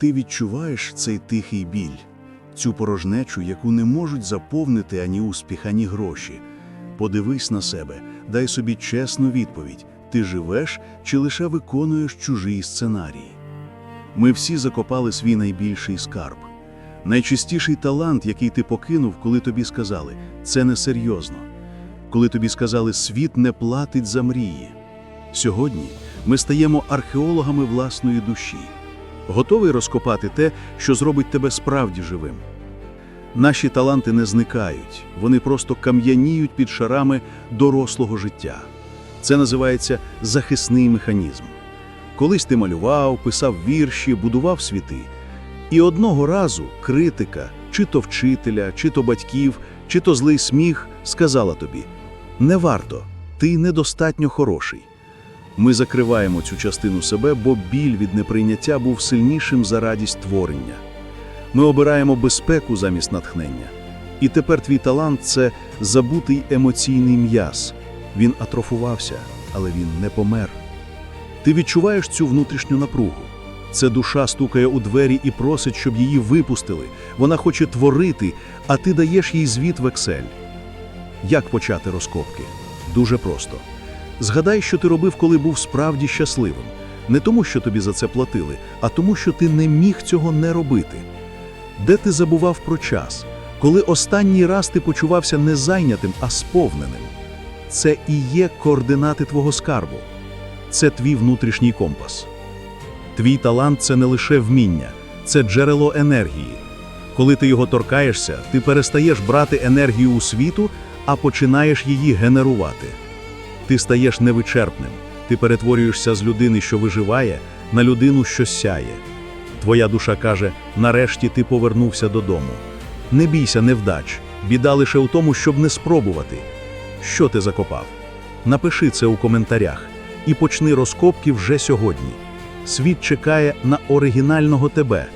Ти відчуваєш цей тихий біль, цю порожнечу, яку не можуть заповнити ані успіх, ані гроші. Подивись на себе, дай собі чесну відповідь: ти живеш чи лише виконуєш чужий сценарій. Ми всі закопали свій найбільший скарб. Найчистіший талант, який ти покинув, коли тобі сказали, це несерйозно. Коли тобі сказали, світ не платить за мрії. Сьогодні ми стаємо археологами власної душі, готовий розкопати те, що зробить тебе справді живим. Наші таланти не зникають, вони просто кам'яніють під шарами дорослого життя. Це називається захисний механізм. Колись ти малював, писав вірші, будував світи. І одного разу критика, чи то вчителя, чи то батьків, чи то злий сміх сказала тобі: не варто, ти недостатньо хороший. Ми закриваємо цю частину себе, бо біль від неприйняття був сильнішим за радість творення. Ми обираємо безпеку замість натхнення. І тепер твій талант це забутий емоційний м'яз. Він атрофувався, але він не помер. Ти відчуваєш цю внутрішню напругу. Це душа стукає у двері і просить, щоб її випустили. Вона хоче творити, а ти даєш їй звіт в Excel. Як почати розкопки? Дуже просто. Згадай, що ти робив, коли був справді щасливим. Не тому, що тобі за це платили, а тому, що ти не міг цього не робити. Де ти забував про час, коли останній раз ти почувався не зайнятим, а сповненим? Це і є координати твого скарбу. Це твій внутрішній компас. Твій талант це не лише вміння, це джерело енергії. Коли ти його торкаєшся, ти перестаєш брати енергію у світу, а починаєш її генерувати. Ти стаєш невичерпним, ти перетворюєшся з людини, що виживає, на людину, що сяє. Твоя душа каже: нарешті ти повернувся додому. Не бійся невдач, біда лише у тому, щоб не спробувати. Що ти закопав? Напиши це у коментарях і почни розкопки вже сьогодні. Світ чекає на оригінального тебе.